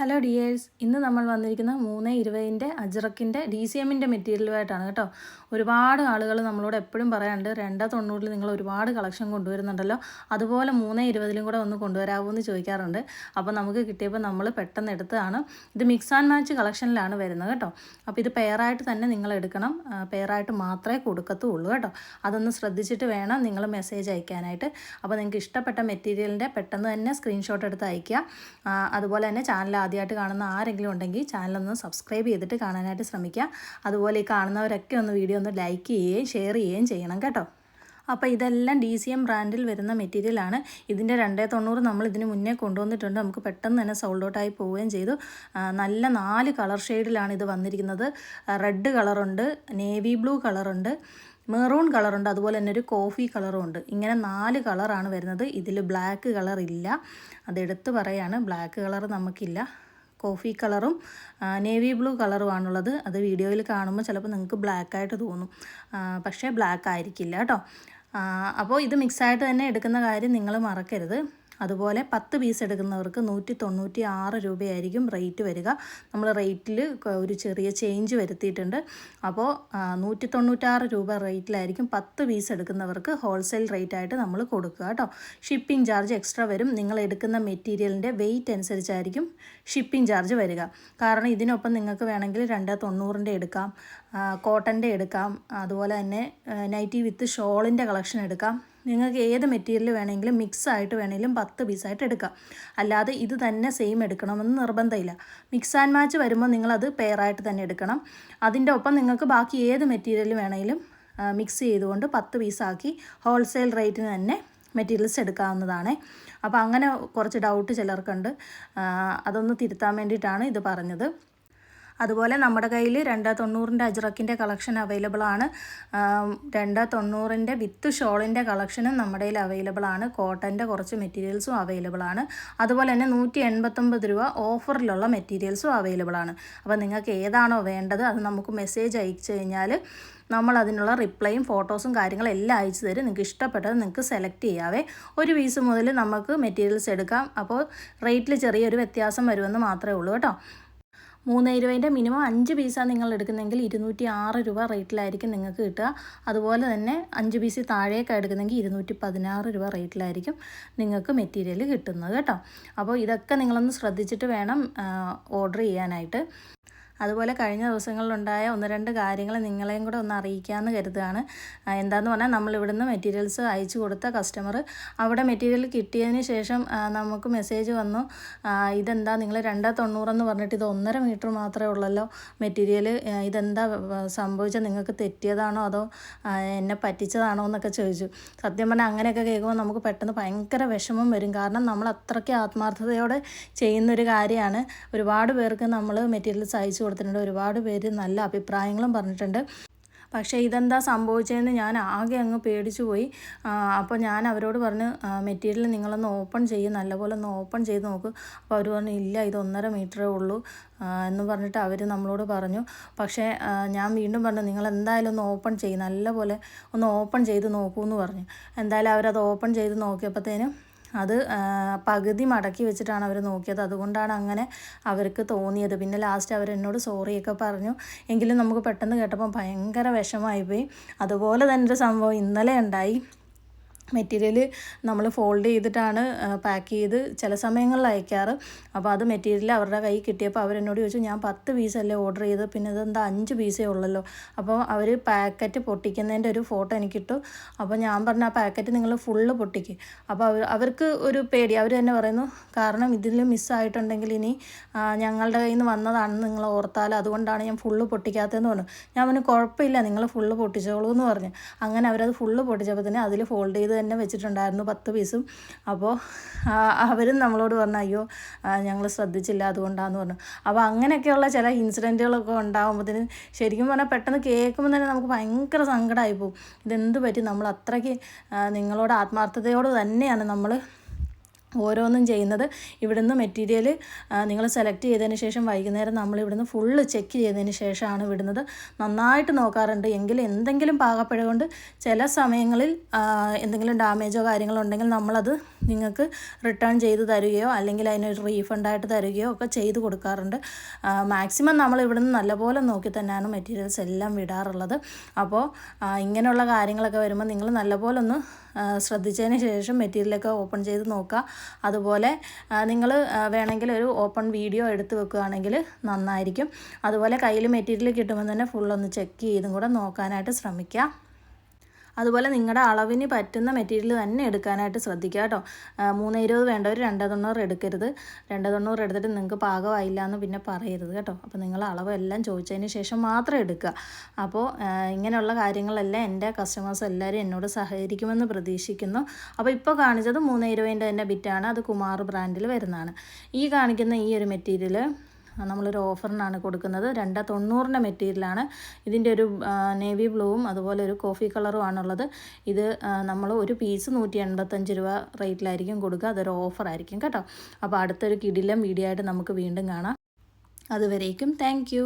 Hello dears ഇന്ന് നമ്മൾ വന്നിരിക്കുന്ന മൂന്ന് ഇരുപതിന്റെ അജ്രക്കിന്റെ ഡി സി എമ്മിന്റെ മെറ്റീരിയലുമായിട്ടാണ് കേട്ടോ. ഒരുപാട് ആളുകൾ നമ്മളോട് എപ്പോഴും പറയാറുണ്ട് രണ്ട് തൊണ്ണൂറിൽ നിങ്ങൾ ഒരുപാട് കളക്ഷൻ കൊണ്ടുവരുന്നുണ്ടല്ലോ അതുപോലെ മൂന്ന് ഇരുപതിലും കൂടെ ഒന്ന് കൊണ്ടുവരാമോ എന്ന് ചോദിക്കാറുണ്ട്. അപ്പോൾ നമുക്ക് കിട്ടിയപ്പോൾ നമ്മൾ പെട്ടെന്ന് എടുത്തതാണ്. ഇത് മിക്സ് ആൻഡ് മാച്ച് കളക്ഷനിലാണ് വരുന്നത് കേട്ടോ. അപ്പോൾ ഇത് പെയറായിട്ട് തന്നെ നിങ്ങൾ എടുക്കണം. പെയറായിട്ട് മാത്രമേ കൊടുക്കത്തുള്ളൂ കേട്ടോ. അതൊന്ന് ശ്രദ്ധിച്ചിട്ട് വേണം നിങ്ങൾ മെസ്സേജ് അയക്കാനായിട്ട്. അപ്പോൾ നിങ്ങൾക്ക് ഇഷ്ടപ്പെട്ട മെറ്റീരിയലിന്റെ പെട്ടെന്ന് തന്നെ സ്ക്രീൻഷോട്ട് എടുത്ത് അയയ്ക്കുക. അതുപോലെ തന്നെ ചാനൽ ആദ്യമായിട്ട് കാണുന്ന ആരെങ്കിലും ഉണ്ടെങ്കിൽ ചാനലൊന്ന് സബ്സ്ക്രൈബ് ചെയ്തിട്ട് കാണാനായിട്ട് ശ്രമിക്കുക. അതുപോലെ ഈ കാണുന്നവരൊക്കെ ഒന്ന് വീഡിയോ ഒന്ന് ലൈക്ക് ചെയ്യുകയും ഷെയർ ചെയ്യുകയും ചെയ്യണം കേട്ടോ. അപ്പോൾ ഇതെല്ലാം ഡി സി എം ബ്രാൻഡിൽ വരുന്ന മെറ്റീരിയലാണ് ഇതിന്റെ രണ്ടേ തൊണ്ണൂറ് നമ്മൾ ഇതിന് മുന്നേ കൊണ്ടുവന്നിട്ടുണ്ട്. നമുക്ക് പെട്ടെന്ന് തന്നെ സോൾഡ് ഔട്ടായി പോവുകയും ചെയ്തു. നല്ല നാല് കളർ ഷെയ്ഡിലാണ് ഇത് വന്നിരിക്കുന്നത്. റെഡ് കളറുണ്ട് നേവി ബ്ലൂ കളറുണ്ട് മെറൂൺ കളറുണ്ട് അതുപോലെ തന്നെ ഒരു കോഫി കളറും ഉണ്ട്. ഇങ്ങനെ നാല് കളറാണ് വരുന്നത്. ഇതിൽ ബ്ലാക്ക് കളർ ഇല്ല. അതെടുത്ത് പറയാണ് ബ്ലാക്ക് കളർ നമുക്കില്ല. കോഫി കളറും നേവി ബ്ലൂ കളറുമാണുള്ളത്. അത് വീഡിയോയിൽ കാണുമ്പോൾ ചിലപ്പോൾ നിങ്ങൾക്ക് ബ്ലാക്ക് ആയിട്ട് തോന്നും. പക്ഷേ ബ്ലാക്ക് ആയിരിക്കില്ല കേട്ടോ. അപ്പോൾ ഇത് മിക്സായിട്ട് തന്നെ എടുക്കുന്ന കാര്യം നിങ്ങൾ മറക്കരുത്. അതുപോലെ പത്ത് പീസ് എടുക്കുന്നവർക്ക് നൂറ്റി തൊണ്ണൂറ്റി ആറ് രൂപയായിരിക്കും റേറ്റ് വരിക. നമ്മൾ റേറ്റിൽ ഒരു ചെറിയ ചേഞ്ച് വരുത്തിയിട്ടുണ്ട്. അപ്പോൾ നൂറ്റി തൊണ്ണൂറ്റാറ് രൂപ റേറ്റിലായിരിക്കും പത്ത് പീസ് എടുക്കുന്നവർക്ക് ഹോൾസെയിൽ റേറ്റ് ആയിട്ട് നമ്മൾ കൊടുക്കുക കേട്ടോ. ഷിപ്പിംഗ് ചാർജ് എക്സ്ട്രാ വരും. നിങ്ങൾ എടുക്കുന്ന മെറ്റീരിയലിന്റെ വെയിറ്റ് അനുസരിച്ചായിരിക്കും ഷിപ്പിംഗ് ചാർജ് വരിക. കാരണം ഇതിനൊപ്പം നിങ്ങൾക്ക് വേണമെങ്കിൽ രണ്ട് തൊണ്ണൂറിന്റെ എടുക്കാം കോട്ടന്റെ എടുക്കാം അതുപോലെ തന്നെ നൈറ്റി വിത്ത് ഷോളിന്റെ കളക്ഷൻ എടുക്കാം. നിങ്ങൾക്ക് ഏത് മെറ്റീരിയൽ വേണമെങ്കിലും മിക്സ് ആയിട്ട് വേണമെങ്കിലും പത്ത് പീസായിട്ട് എടുക്കാം. അല്ലാതെ ഇത് തന്നെ സെയിം എടുക്കണമെന്ന് നിർബന്ധമില്ല. മിക്സ് ആൻഡ് മാച്ച് വരുമ്പോൾ നിങ്ങളത് പെയറായിട്ട് തന്നെ എടുക്കണം. അതിന്റെ ഒപ്പം നിങ്ങൾക്ക് ബാക്കി ഏത് മെറ്റീരിയൽ വേണമെങ്കിലും മിക്സ് ചെയ്തുകൊണ്ട് പത്ത് പീസാക്കി ഹോൾസെയിൽ റേറ്റിന് തന്നെ മെറ്റീരിയൽസ് എടുക്കാവുന്നതാണ്. അപ്പോൾ അങ്ങനെ കുറച്ച് ഡൗട്ട് ചിലർക്കുണ്ട്. അതൊന്ന് തിരുത്താൻ വേണ്ടിയിട്ടാണ് ഇത് പറഞ്ഞത്. അതുപോലെ നമ്മുടെ കയ്യിൽ രണ്ട് തൊണ്ണൂറിന്റെ അജ്രക്കിന്റെ കളക്ഷൻ അവൈലബിൾ ആണ്. രണ്ട് തൊണ്ണൂറിന്റെ വിത്ത് ഷോളിന്റെ കളക്ഷനും നമ്മുടെ കയ്യിൽ അവൈലബിൾ ആണ്. കോട്ടന്റെ കുറച്ച് മെറ്റീരിയൽസും അവൈലബിൾ ആണ്. അതുപോലെ തന്നെ നൂറ്റി എൺപത്തൊമ്പത് രൂപ ഓഫറിലുള്ള മെറ്റീരിയൽസും അവൈലബിൾ ആണ്. അപ്പോൾ നിങ്ങൾക്ക് ഏതാണോ വേണ്ടത് അത് നമുക്ക് മെസ്സേജ് അയച്ചു കഴിഞ്ഞാൽ നമ്മൾ അതിനുള്ള റിപ്ലൈയും ഫോട്ടോസും കാര്യങ്ങളും എല്ലാം അയച്ചു തരും. നിങ്ങൾക്ക് ഇഷ്ടപ്പെട്ടത് നിങ്ങൾക്ക് സെലക്ട് ചെയ്യാവേ. ഒരു പീസ് മുതൽ നമുക്ക് മെറ്റീരിയൽസ് എടുക്കാം. അപ്പോൾ റേറ്റിൽ ചെറിയൊരു വ്യത്യാസം വരുമെന്ന് മാത്രമേ ഉള്ളൂ കേട്ടോ. മൂന്ന് ഇരുപതിന്റെ മിനിമം അഞ്ച് പീസാണ് നിങ്ങൾ എടുക്കുന്നതെങ്കിൽ ഇരുന്നൂറ്റി ആറ് രൂപ റേറ്റിലായിരിക്കും നിങ്ങൾക്ക് കിട്ടുക. അതുപോലെ തന്നെ അഞ്ച് പീസ് താഴേക്ക് എടുക്കുന്നെങ്കിൽ ഇരുന്നൂറ്റി പതിനാറ് രൂപ റേറ്റിലായിരിക്കും നിങ്ങൾക്ക് മെറ്റീരിയൽ കിട്ടുന്നത് കേട്ടോ. അപ്പോൾ ഇതൊക്കെ നിങ്ങളൊന്ന് ശ്രദ്ധിച്ചിട്ട് വേണം ഓർഡർ ചെയ്യാനായിട്ട്. അതുപോലെ കഴിഞ്ഞ ദിവസങ്ങളിലുണ്ടായ ഒന്ന് രണ്ട് കാര്യങ്ങൾ നിങ്ങളെയും കൂടെ ഒന്ന് അറിയിക്കാമെന്ന് കരുതുകയാണ്. എന്താന്ന് പറഞ്ഞാൽ നമ്മൾ ഇവിടുന്ന് മെറ്റീരിയൽസ് അയച്ചു കൊടുത്ത കസ്റ്റമർ അവിടെ മെറ്റീരിയൽ കിട്ടിയതിന് ശേഷം നമുക്ക് മെസ്സേജ് വന്നു ഇതെന്താ നിങ്ങൾ രണ്ടാ തൊണ്ണൂറെന്ന് പറഞ്ഞിട്ട് ഇത് ഒന്നര മീറ്റർ മാത്രമേ ഉള്ളല്ലോ മെറ്റീരിയൽ ഇതെന്താ സംഭവിച്ചാൽ നിങ്ങൾക്ക് തെറ്റിയതാണോ അതോ എന്നെ പറ്റിച്ചതാണോ എന്നൊക്കെ ചോദിച്ചു. സത്യം പറഞ്ഞാൽ അങ്ങനെയൊക്കെ കേൾക്കുമ്പോൾ നമുക്ക് പെട്ടെന്ന് ഭയങ്കര വിഷമം വരും. കാരണം നമ്മൾ അത്രയ്ക്ക് ആത്മാർത്ഥതയോടെ ചെയ്യുന്നൊരു കാര്യമാണ്. ഒരുപാട് പേർക്ക് നമ്മൾ മെറ്റീരിയൽസ് അയച്ചു കൊടുത്തിട്ടുണ്ട്. ഒരുപാട് പേര് നല്ല അഭിപ്രായങ്ങളും പറഞ്ഞിട്ടുണ്ട്. പക്ഷേ ഇതെന്താ സംഭവിച്ചതെന്ന് ഞാൻ ആകെ അങ്ങ് പേടിച്ചു പോയി. അപ്പോൾ ഞാൻ അവരോട് പറഞ്ഞ് മെറ്റീരിയൽ നിങ്ങളൊന്ന് ഓപ്പൺ ചെയ്യും നല്ലപോലെ ഒന്ന് ഓപ്പൺ ചെയ്ത് നോക്ക്. അപ്പോൾ അവർ പറഞ്ഞു ഇല്ല ഇത് ഒന്നര മീറ്ററേ ഉള്ളൂ എന്ന് പറഞ്ഞിട്ട് അവർ നമ്മളോട് പറഞ്ഞു. പക്ഷേ ഞാൻ വീണ്ടും പറഞ്ഞു നിങ്ങൾ എന്തായാലും ഒന്ന് ഓപ്പൺ ചെയ്യും നല്ലപോലെ ഒന്ന് ഓപ്പൺ ചെയ്ത് നോക്കൂ എന്ന് പറഞ്ഞു. എന്തായാലും അവരത് ഓപ്പൺ ചെയ്ത് നോക്കിയപ്പോഴത്തേനും അത് പകുതി മടക്കി വെച്ചിട്ടാണ് അവർ നോക്കിയത്. അതുകൊണ്ടാണ് അങ്ങനെ അവർക്ക് തോന്നിയത്. പിന്നെ ലാസ്റ്റ് അവർ എന്നോട് സോറിയൊക്കെ പറഞ്ഞു. എങ്കിലും നമുക്ക് പെട്ടെന്ന് കേട്ടപ്പോൾ ഭയങ്കര വിഷമമായിപ്പോയി. അതുപോലെ തന്നെ ഒരു സംഭവം ഇന്നലെ ഉണ്ടായി. മെറ്റീരിയൽ നമ്മൾ ഫോൾഡ് ചെയ്തിട്ടാണ് പാക്ക് ചെയ്ത് ചില സമയങ്ങളിൽ അയക്കാറ്. അപ്പോൾ അത് മെറ്റീരിയൽ അവരുടെ കയ്യിൽ കിട്ടിയപ്പോൾ അവരെന്നോട് ചോദിച്ചു ഞാൻ പത്ത് പീസല്ലേ ഓർഡർ ചെയ്ത് പിന്നെ ഇതെന്താ അഞ്ച് പീസേ ഉള്ളല്ലോ? അപ്പോൾ അവർ പാക്കറ്റ് പൊട്ടിക്കുന്നതിന്റെ ഒരു ഫോട്ടോ എനിക്ക് എനിക്കിട്ടു. അപ്പോൾ ഞാൻ പറഞ്ഞ ആ പാക്കറ്റ് നിങ്ങൾ ഫുള്ള് പൊട്ടിക്ക്. അപ്പോൾ അവർ അവർക്ക് ഒരു പേടി. അവർ തന്നെ പറയുന്നു കാരണം ഇതിൽ മിസ്സായിട്ടുണ്ടെങ്കിൽ ഇനി ഞങ്ങളുടെ കയ്യിൽ നിന്ന് വന്നതാണെന്ന് നിങ്ങൾ ഓർത്താൽ അതുകൊണ്ടാണ് ഞാൻ ഫുള്ള് പൊട്ടിക്കാത്തതെന്ന് പറഞ്ഞു. ഞാൻ പറഞ്ഞു കുഴപ്പമില്ല നിങ്ങൾ ഫുള്ള് പൊട്ടിച്ചോളൂ എന്ന് പറഞ്ഞു. അങ്ങനെ അവരത് ഫുള്ള് പൊട്ടിച്ചപ്പോൾ തന്നെ അതിൽ ഫോൾഡ് ചെയ്ത് തന്നെ വെച്ചിട്ടുണ്ടായിരുന്നു പത്ത് പീസും. അപ്പോൾ അവരും നമ്മളോട് പറഞ്ഞു അയ്യോ ഞങ്ങൾ ശ്രദ്ധിച്ചില്ല അതുകൊണ്ടാന്ന് പറഞ്ഞു. അപ്പോൾ അങ്ങനെയൊക്കെയുള്ള ചില ഇൻസിഡന്റുകളൊക്കെ ഉണ്ടാകുമ്പോഴത്തേനും ശരിക്കും പറഞ്ഞാൽ പെട്ടെന്ന് കേൾക്കുമ്പോൾ തന്നെ നമുക്ക് ഭയങ്കര സങ്കടമായി പോകും. ഇതെന്ത് പറ്റി? നമ്മൾ അത്രയ്ക്ക് നിങ്ങളോട് ആത്മാർത്ഥതയോട് തന്നെയാണ് നമ്മൾ ഓരോന്നും ചെയ്യുന്നത്. ഇവിടുന്ന് മെറ്റീരിയൽ നിങ്ങൾ സെലക്ട് ചെയ്തതിന് ശേഷം വൈകുന്നേരം നമ്മൾ ഇവിടുന്ന് ഫുള്ള് ചെക്ക് ചെയ്തതിന് ശേഷമാണ് വിടുന്നത് നന്നായിട്ട് നോക്കാറുണ്ട്. എങ്കിൽ എന്തെങ്കിലും പാകപ്പിഴ കൊണ്ട് ചില സമയങ്ങളിൽ എന്തെങ്കിലും ഡാമേജോ കാര്യങ്ങളോ ഉണ്ടെങ്കിൽ നമ്മളത് നിങ്ങൾക്ക് റിട്ടേൺ ചെയ്ത് തരികയോ അല്ലെങ്കിൽ അതിനൊരു റീഫണ്ടായിട്ട് തരികയോ ഒക്കെ ചെയ്ത് കൊടുക്കാറുണ്ട്. മാക്സിമം നമ്മൾ ഇവിടുന്ന് നല്ലപോലെ നോക്കി തന്നെയാണ് മെറ്റീരിയൽസ് എല്ലാം വിടാറുള്ളത്. അപ്പോൾ ഇങ്ങനെയുള്ള കാര്യങ്ങളൊക്കെ വരുമ്പോൾ നിങ്ങൾ നല്ലപോലെ ഒന്ന് ശ്രദ്ധിച്ചതിന് ശേഷം മെറ്റീരിയലൊക്കെ ഓപ്പൺ ചെയ്ത് നോക്കുക. അതുപോലെ നിങ്ങൾ വേണമെങ്കിൽ ഒരു ഓപ്പൺ വീഡിയോ എടുത്ത് വെക്കുകയാണെങ്കിൽ നന്നായിരിക്കും. അതുപോലെ കയ്യിൽ മെറ്റീരിയൽ കിട്ടുമ്പോൾ തന്നെ ഫുള്ളൊന്ന് ചെക്ക് ചെയ്തും കൂടെ നോക്കാനായിട്ട് ശ്രമിക്കുക. അതുപോലെ നിങ്ങളുടെ അളവിന് പറ്റുന്ന മെറ്റീരിയൽ തന്നെ എടുക്കാനായിട്ട് ശ്രദ്ധിക്കുക കേട്ടോ. മൂന്ന് ഇരുപത് വേണ്ടവർ രണ്ട് തൊണ്ണൂറ് എടുക്കരുത്. രണ്ട് തൊണ്ണൂറ് എടുത്തിട്ട് നിങ്ങൾക്ക് പാകമായില്ല എന്ന് പിന്നെ പറയരുത് കേട്ടോ. അപ്പോൾ നിങ്ങൾ അളവെല്ലാം ചോദിച്ചതിന് ശേഷം മാത്രം എടുക്കുക അപ്പോൾ ഇങ്ങനെയുള്ള കാര്യങ്ങളെല്ലാം എന്റെ കസ്റ്റമേഴ്സ് എല്ലാവരും എന്നോട് സഹകരിക്കുമെന്ന് പ്രതീക്ഷിക്കുന്നു. അപ്പോൾ ഇപ്പോൾ കാണിച്ചത് മൂന്ന് ഇരുപതിന്റെ തന്നെ ബിറ്റാണ്. അത് കുമാർ ബ്രാൻഡിൽ വരുന്നതാണ്. ഈ കാണിക്കുന്ന ഈ ഒരു മെറ്റീരിയൽ നമ്മളൊരു ഓഫറിനാണ് കൊടുക്കുന്നത്. രണ്ട് തൊണ്ണൂറിന്റെ മെറ്റീരിയലാണ്. ഇതിന്റെ ഒരു നേവി ബ്ലൂവും അതുപോലെ ഒരു കോഫി കളറും ആണുള്ളത്. ഇത് നമ്മൾ ഒരു പീസ് നൂറ്റി എൺപത്തഞ്ച് രൂപ റേറ്റിലായിരിക്കും കൊടുക്കുക. അതൊരു ഓഫറായിരിക്കും കേട്ടോ. അപ്പോൾ അടുത്തൊരു കിടിലം വീഡിയോ ആയിട്ട് നമുക്ക് വീണ്ടും കാണാം. അതുവരേക്കും താങ്ക്